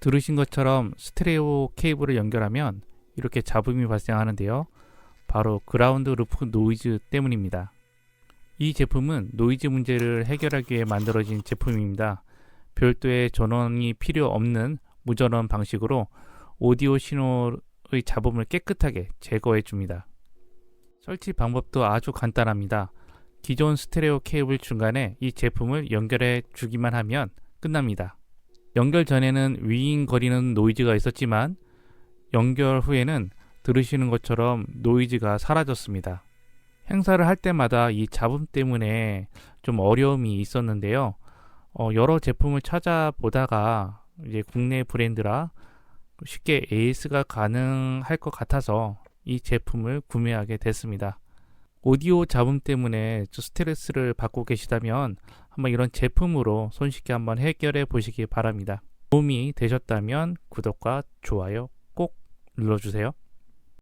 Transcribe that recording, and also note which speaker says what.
Speaker 1: 들으신 것처럼 스테레오 케이블을 연결하면 이렇게 잡음이 발생하는데요. 바로 그라운드 루프 노이즈 때문입니다. 이 제품은 노이즈 문제를 해결하기 위해 만들어진 제품입니다. 별도의 전원이 필요 없는 무전원 방식으로 오디오 신호의 잡음을 깨끗하게 제거해 줍니다. 설치 방법도 아주 간단합니다. 기존 스테레오 케이블 중간에 이 제품을 연결해 주기만 하면 끝납니다. 연결 전에는 윙거리는 노이즈가 있었지만 연결 후에는 들으시는 것처럼 노이즈가 사라졌습니다. 행사를 할 때마다 이 잡음 때문에 좀 어려움이 있었는데요. 어, 여러 제품을 찾아보다가 이제 국내 브랜드라 쉽게 AS가 가능할 것 같아서 이 제품을 구매하게 됐습니다. 오디오 잡음 때문에 좀 스트레스를 받고 계시다면 한번 이런 제품으로 손쉽게 한번 해결해 보시기 바랍니다. 도움이 되셨다면 구독과 좋아요 꼭 눌러주세요.